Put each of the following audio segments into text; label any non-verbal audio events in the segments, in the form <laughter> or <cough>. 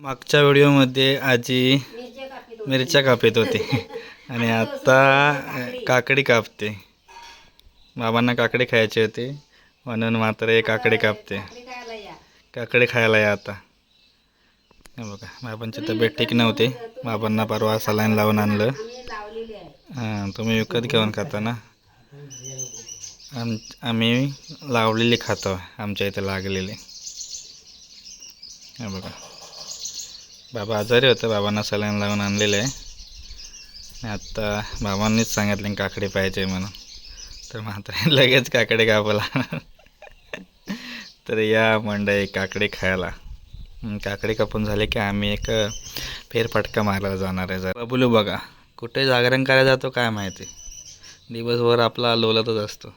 मागच्या व्हिडिओमध्ये आजी मिरच्या कापत होती. <laughs> आणि आता काकडी. कापते. बाबांना काकडी खायची होती. म्हणून मात्र हे काकडी कापते. काकडी खायला या. आता. बघा बाबांची तब्येत ठीक नव्हती. बाबांना परवा सलाईन लावून आणलं. हां तुम्ही विकत घेऊन खाता ना. आम आम्ही लावलेली खातो आमच्या इथे लागलेली. हे बघा. बाबा आजारी होते बाबांना सलाईन लावून आणलेलं आहे. आत्ता बाबांनीच सांगितले काकडे पाहिजे म्हणून. तर मात्र <laughs> लगेच काकडे कापला तर या मंडई काकडे खायला. काकडे कापून झाले की आम्ही एक फेरफटका मारायला जाणार आहे जरा. बोलू बघा कुठे जागरण करायला जातो काय माहिती? दिवसभर आपला लोलतच असतो.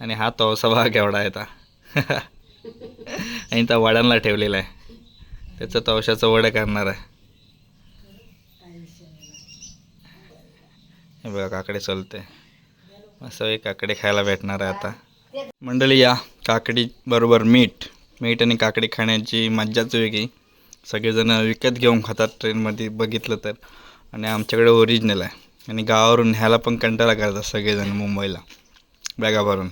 आणि हा तवसा भाग एवढा आहे आता <laughs> आणि त्या वाड्यांना ठेवलेला आहे. त्याचं तवशाचं वडं करणार आहे. हे बघा काकडे चलते. असं एक काकडे खायला भेटणार आहे आता. मंडळी या काकडी बरोबर मीठ. मीठ आणि काकडी खाण्याची मज्जाच वेगळी. सगळेजण विकत घेऊन खातात ट्रेनमध्ये बघितलं तर. आणि आमच्याकडे ओरिजिनल आहे. आणि गावावरून ह्याला पण कंटाळा करतात सगळेजण मुंबईला. बॅगा भरून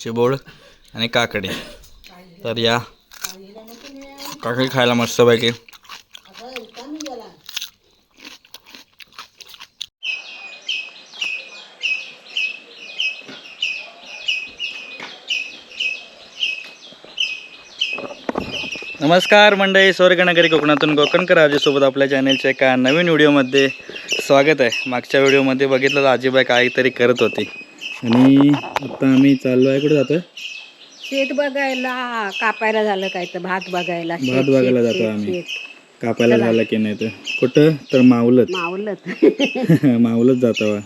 चिबोड आणि काकडी. तर या काकडी खायला मस्तपैकी नमस्कार मंडळी स्वर्गनगरी कोकणातून कोकणकर आजीसोबत आपल्या चॅनेलच्या एका नवीन व्हिडिओमध्ये स्वागत आहे. मागच्या व्हिडिओमध्ये बघितलं तर आजीबाई काहीतरी करत होती. आणि आता आम्ही चाललो आहे कुठे जातोय? शेत बघायला कापायला झालं काय तर भात बघायला शेत, भात बघायला शेत, जातो शेत, आम्ही. शेत. कापायला झालं की नाही तर? कुठं? तर मावलत. <laughs> मावलत. <laughs> मावलत जातो.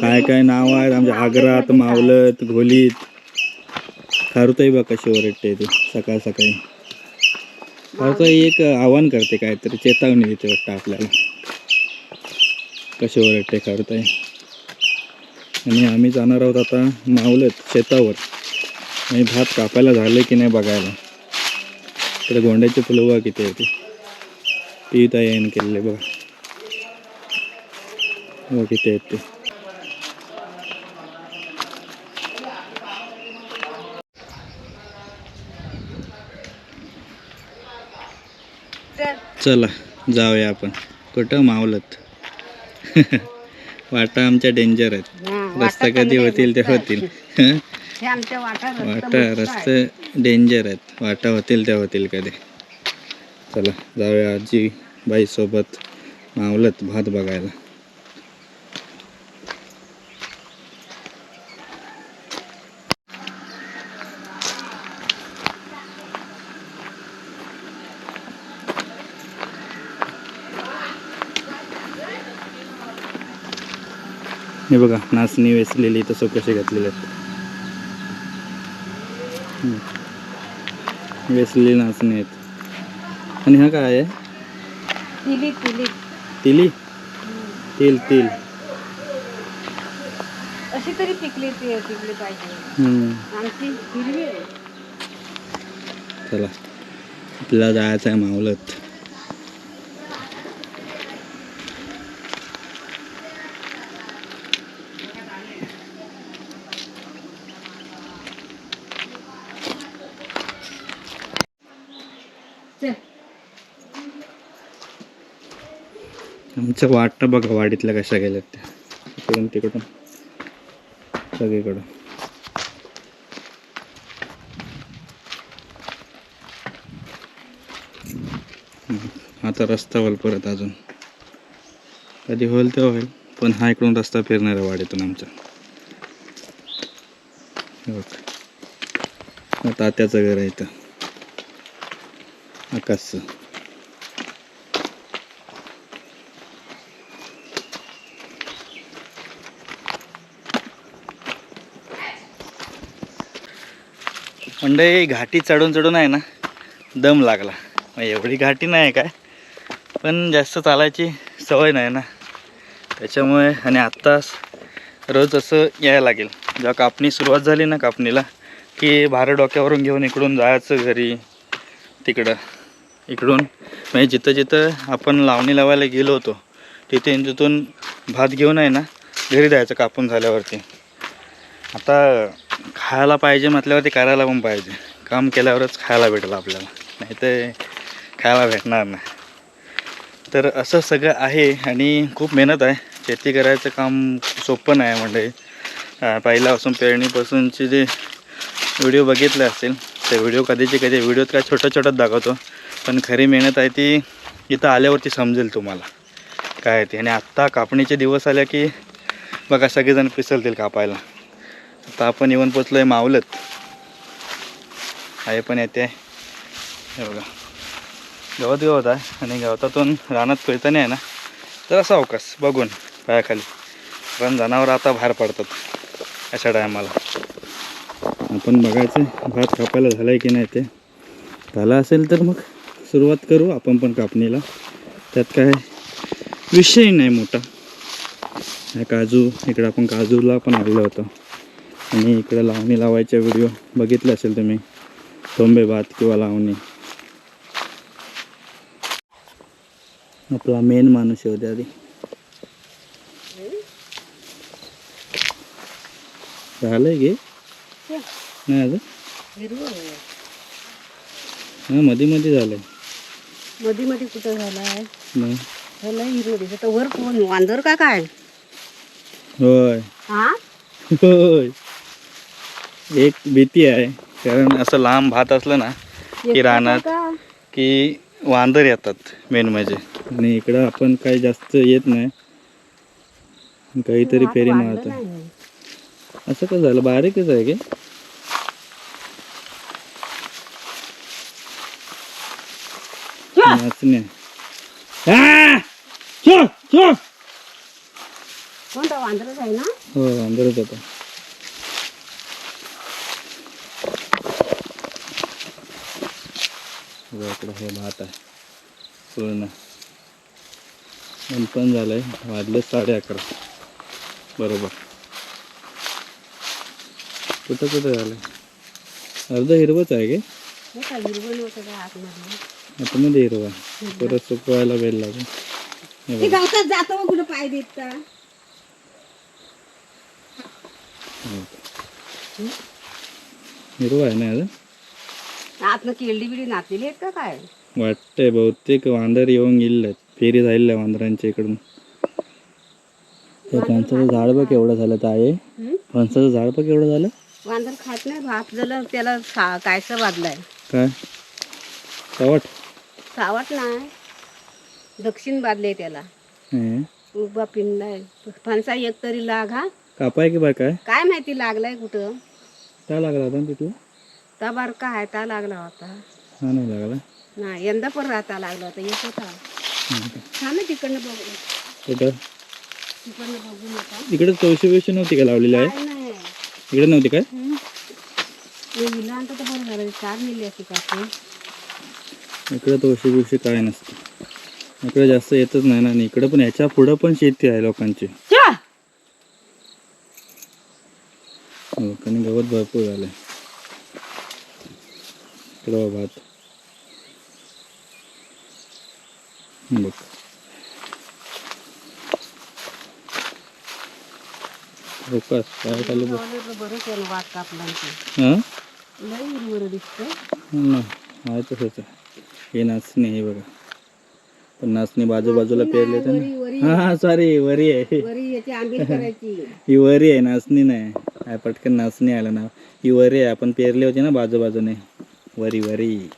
काय काय नाव आहेत? आमच्या आग्रात मावलत घोलीत. खारुताई बा कशी ओरडते ते सकाळ सकाळी. खारुताई एक आव्हान करते काहीतरी चेतावणी देते वाटतं आपल्याला. कशी ओरडते खारुताई आणि आम्ही जाणार आहोत आता मावलत शेतावर. आणि भात कापायला झालं की नाही बघायला. तर गोंड्याची फुलं बघा किती आहे ती ती तयान केलेले बघा. बघा किती आहेत ते. तर चला जाऊया आपण. कुठं मावलत? <laughs> वाटा आमच्या डेंजर आहेत. हा, रस्ता कधी होतील ते. होतील. <laughs> हे आमच्या वाटा रस्ता वाटा डेंजर आहेत. वाटा होतील ते होतील कधी. चला जाऊया आजी बाई सोबत मावलत भात बघायला. हे बघा नाचणी वेचलेली तसं कसे घातलेले आहेत. वेचलेली नाचणी आहेत आणि हा काय आहे? तिली तिली. तिली? तिल तिल. अशी तरी पिकली ती पिकली पाहिजे. हम्म. आमची हिरवी आहे. चला. आपल्याला जायचं आहे मावलत आमचं आमच्या बघा वाडीतल्या कशा गेल्यात त्या. इकडून तिकडून. सगळीकडून. आता रस्ता होईल परत अजून. कधी होईल तेव्हा होईल. पण हा इकडून रस्ता फिरणार आहे वाडीतून आमचा. तात्याचं घर आहे इथं. आकाशचं म्हणजे घाटी चढून चढून आहे ना दम लागला मग एवढी घाटी नाही काय? पण जास्त चालायची सवय नाही ना त्याच्यामुळे आणि आत्ताच रोज असं यायला लागेल. जेव्हा कापणी सुरुवात झाली ना कापणीला की भार डोक्यावरून घेऊन इकडून जायचं घरी तिकडं. इकडून. म्हणजे जिथं जिथं आपण लावणी लावायला गेलो होतो तिथे तिथून भात घेऊन आहे ना घरी द्यायचं कापून झाल्यावरती. आता खायला पाहिजे म्हटल्यावरती करायला पण पाहिजे. काम केल्यावरच खायला भेटेल आपल्याला. नाही तर खायला भेटणार नाही. तर असं सगळं आहे आणि खूप मेहनत आहे. शेती करायचं काम सोपं नाही म्हणजे. पहिल्यापासून पेरणीपासूनचे जे व्हिडिओ बघितले असतील ते व्हिडिओ कधीचे कधी व्हिडिओत काय छोटं छोट्यात दाखवतो. पण खरी मेहनत आहे ती इथं आल्यावरती समजेल तुम्हाला. काय आहे ते. आणि आत्ता कापणीचे दिवस आल्या की बघा सगळेजण पिसलतील कापायला. आता आपण येऊन पोचलो आहे मावलत. आहे पण येते. हे बघा. गवत गवत आहे. आणि गवतातून रानात फिरताना आहे ना तर असा अवकाश. बघून पायाखाली. कारण जनावर आता बाहेर पडतात अशा टायमाला. आपण बघायचं भात कापायला झालं आहे की नाही ते. झालं असेल तर मग? सुरुवात करू आपण पण कापणीला. त्यात काय विषय नाही मोठा. हा काजू इकडं आपण काजूला पण आलेलो होतो. आणि इकडं लावणी लावायचे व्हिडिओ बघितले असेल तुम्ही. टोंबे भात किंवा लावणी. आपला मेन माणूस होते आधी. झालंय गे नाही अजून? आहे. हां मध्ये मध्ये झालंय. मध्ये मध्ये कुठं झालं वर कोण? का काय? होय. हा? होय. एक भीती आहे. कारण असं लांब भात असलं ना की रानात का वांदर येतात मेन म्हणजे. आणि इकडं आपण काही जास्त येत नाही. काहीतरी फेरी मारतो. असं कसं झालं? बारीकच आहे की? शो! कोणता वांदरच आहे ना? हो होता. इकडं हे भात आहे. पूर्ण. पण झालंय. वाजले साडे अकरा. बरोबर. कुठं कुठं झालंय? अर्ध हिरवंच आहे की? नव्हतं का आतमध्ये? हिरवा आहे. परत सुकवायला वेळ लागेल. हे ते बघा. गावतात जातो मग कुठं पाय देत का हिरवा आहे ना अजून? आतनं केळडी बिडी नाचलेली आहेत का काय? वाटतंय बहुतेक वांदर येऊन गेले फेरी झालेल्या आहे वांदरांच्या इकडून. फणसाचं झाड बघ केवढं झालं तर आहे? फणसाचं झाड बघ केवढं झालं. वांदर खात नाही भात झालं त्याला सा कायचं बादलाय काय? सावट सावट नाही. दक्षिण बादले त्याला. हे. उभा पिंडाय फणसा एक तरी लाग हा. कापाय की बा काय? काय माहिती लागलाय कुठं? काय लागला होता ना तिथला ता बारका आहे? ता लागला होता. हा नाही लागला. नाही यंदा पण राहता लागला होता. येत होता. हं. छान आहे तिकडनं बघू कुठं? तिकडनं बघून होता इकडे चौशे बिवशे नव्हती का लावलेली आहे? काय नाही. इकडे नव्हती काय? हं. आणतं तर बरं झालं चार मिली असते का इकडे चौशे बिवशे काय नसतं. इकडे जास्त येतच नाही ना इकडे पण याच्या पुढं पण शेती आहे लोकांची. लोकांनी गवत भरपूर झालंय. इकडं भात. बघ. बरं केलं वाट कापला हां लय हिरवं दिसतं ना आहे तसंच हे नाचणी हे बघा. पण नाचणी बाजूबाजूला पेरले तर हा सॉरी वरी आहे. <laughs> ही वरी आहे नाचणी नाही. काय पटकन नाचणी आलं ना ही वरी आहे आपण पेरली होती ना बाजूबाजूने. वरी वरी.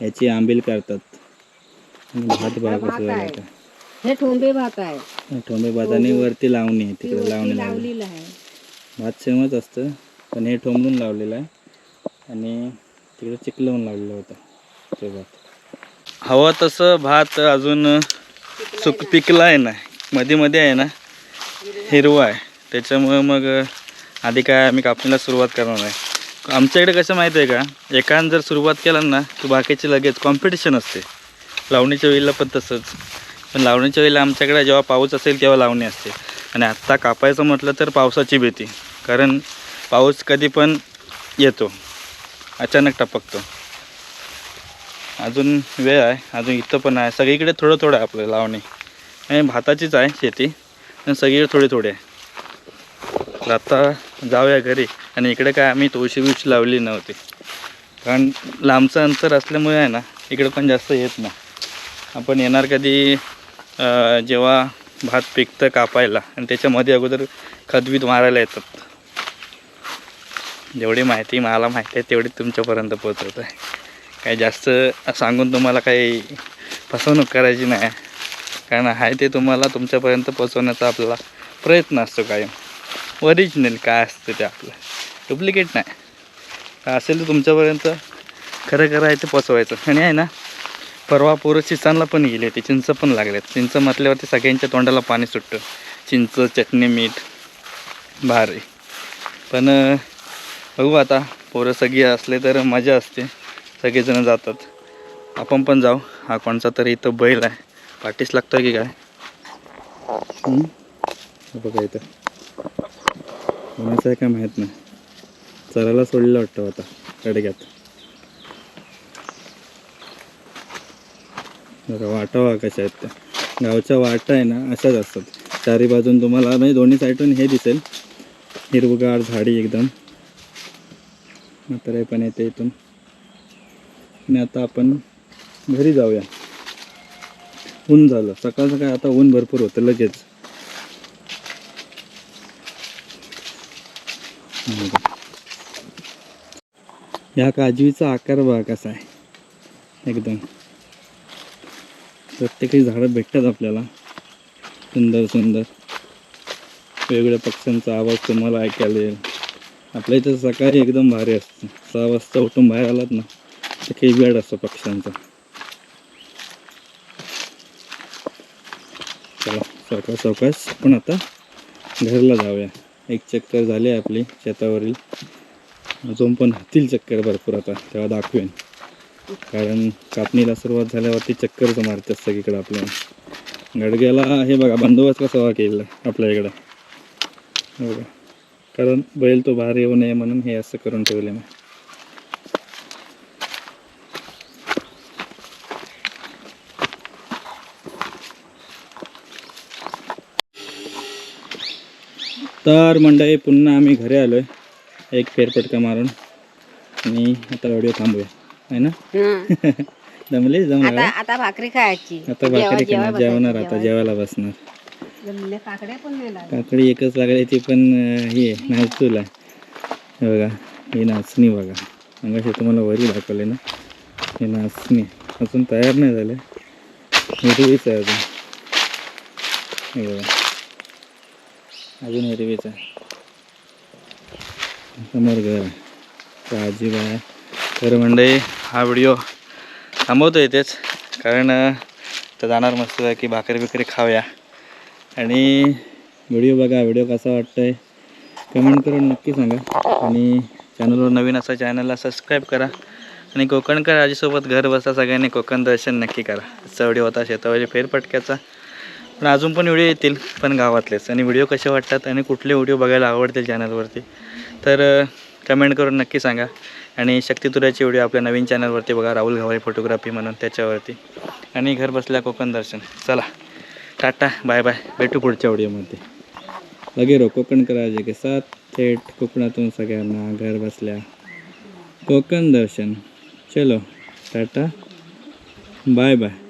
याची आंबील करतात. आणि भात कसं. आता. हे ठोंबे भात आहे. ठोंबे भाताने वरती लावणी आहे तिकडे लावणी लावलेलं आहे. भात सेमच असतं पण हे ठोंबून लावलेलं आहे. आणि तिकडे चिकलवून लावलेलं होतं ते भात हवं तसं भात अजून सुक पिकला आहे ना. मध्ये मध्ये आहे ना. हिरवा आहे. त्याच्यामुळं मग आधी काय आम्ही कापणीला सुरुवात करणार आहे आमच्याकडे कसं माहिती आहे का? एकानं जर सुरुवात केला ना की बाकीचे लगेच कॉम्पिटिशन असते. लावणीच्या वेळेला पण तसंच. पण लावणीच्या वेळेला आमच्याकडे जेव्हा पाऊस असेल तेव्हा लावणी असते. आणि आत्ता कापायचं म्हटलं तर पावसाची भीती. कारण पाऊस कधी पण येतो. अचानक टपकतो. अजून वेळ आहे अजून इथं पण आहे. सगळीकडे थोडं थोडं आहे आपलं लावणी. आणि भाताचीच आहे शेती आणि सगळीकडे थोडी थोडी आहे. आता जाऊया घरी. आणि इकडे काय आम्ही तुळशी बिळशी लावली नव्हती. कारण लांबचं अंतर असल्यामुळे आहे ना इकडे पण जास्त येत नाही. आपण येणार कधी जेव्हा भात पिकतं कापायला. आणि त्याच्यामध्ये अगोदर खतबीत मारायला येतात. जेवढी माहिती मला माहिती आहे तेवढी तुमच्यापर्यंत पोहोचवत आहे काही जास्त सांगून तुम्हाला काही फसवणूक करायची नाही. कारण आहे ते तुम्हाला तुमच्यापर्यंत पोहोचवण्याचा आपला प्रयत्न असतो कायम. ओरिजिनल काय असतं ते आपलं? डुप्लिकेट नाही. काय असेल तर तुमच्यापर्यंत खरं खरं आहे ते पोचवायचं आणि आहे ना परवा पोरं चिंचांना पण गेली ते चिंच पण लागलेत. चिंच म्हटल्यावरती सगळ्यांच्या तोंडाला पाणी सुटतं. चिंच चटणी मीठ भारी. पण बघू आता पोरं सगळी असले तर मजा असते. सगळेजण जातात. आपण पण जाऊ. हा कोणचा तरी इथं बैल आहे. पाठीस लागतोय की काय? बघा इथं. कोणाचं आहे काय माहीत नाही. चरायला सोडलेलं वाटतं आता कडग्यात बघा वाटावा कशा आहेत त्या. गावच्या वाटा आहे ना अशाच असतात. चारी बाजून तुम्हाला म्हणजे दोन्ही साईडून हे दिसेल. हिरवगार झाडी एकदम. म्हातारे पण येते इथून. आणि आता आपण घरी जाऊया. ऊन झालं. सकाळ सकाळ आता ऊन भरपूर होतं लगेच. ह्या या काजवीचा आकार बघा कसा आहे. एकदम. प्रत्येकही झाडं भेटतात आपल्याला. सुंदर सुंदर. वेगवेगळ्या पक्ष्यांचा आवाज तुम्हाला ऐकायला येईल. आपल्या इथं सकाळी एकदम भारी असतं. सहा वाजता उठून बाहेर आलात ना तर काही वेळ असतो पक्ष्यांचा. चला सावकाश सावकाश पण आता घरला जाऊया. एक चक्कर झाली आहे आपली शेतावरील. अजून पण हातील चक्कर भरपूर आता तेव्हा दाखवेन. कारण कापणीला सुरुवात झाल्यावरती चक्करच मारतात सगळीकडे आपल्याला. गडग्याला हे बघा बंदोबस्त कसा वा केलेला आपल्या इकडं. बघा. कारण बैल तो बाहेर येऊ नये म्हणून हे असं करून ठेवले मी. तर मंडळी पुन्हा आम्ही घरी आलो आहे एक फेरफटका मारून. आणि आता व्हिडिओ थांबूया. आहे ना? हं. <laughs> जमले? आता भाकरी खायची. आता भाकरी खाणार जेवणार आता. जेवायला बसणार. काकडी एकच लागली ती पण हे आहे. नाचूला हे बघा ही नाचणी बघा. मग तुम्हाला वरी दाखवले ना? ही नाचणी. अजून तयार नाही झाले. हिरवीच आहे अजून. हे बघा. अजून हिरवीच आहे. समोर घर आहे. काळजी बाय तर मंडळी हा व्हिडिओ थांबवतो येतेच कारण तर जाणार मस्त की भाकरी बिकरी खाऊया. आणि व्हिडिओ बघा व्हिडिओ कसा वाटतोय? कमेंट करून नक्की सांगा. आणि चॅनलवर नवीन असा चॅनलला सबस्क्राईब करा. आणि कोकणकर आजीसोबत घर बसा सगळ्यांनी कोकण दर्शन नक्की करा. आजचा व्हिडिओ होता शेतावरील फेरफटक्याचा. पण अजून पण व्हिडिओ येतील पण गावातलेच. आणि व्हिडिओ कसे वाटतात आणि कुठले व्हिडिओ बघायला आवडतील चॅनलवरती तर कमेंट करून नक्की सांगा. आणि शक्तितुऱ्याचे व्हिडिओ आपल्या नवीन चॅनलवरती बघा. राहुल घावरे फोटोग्राफी म्हणून त्याच्यावरती. आणि घर बसल्या कोकण दर्शन. चला. Tata bye bye. भेटू पुढच्या व्हिडिओमध्ये लगे रो कोकण करायचे के साथ. थेट कोकणातून सगळ्यांना घर बसल्या. कोकण दर्शन. चलो टाटा. Bye bye.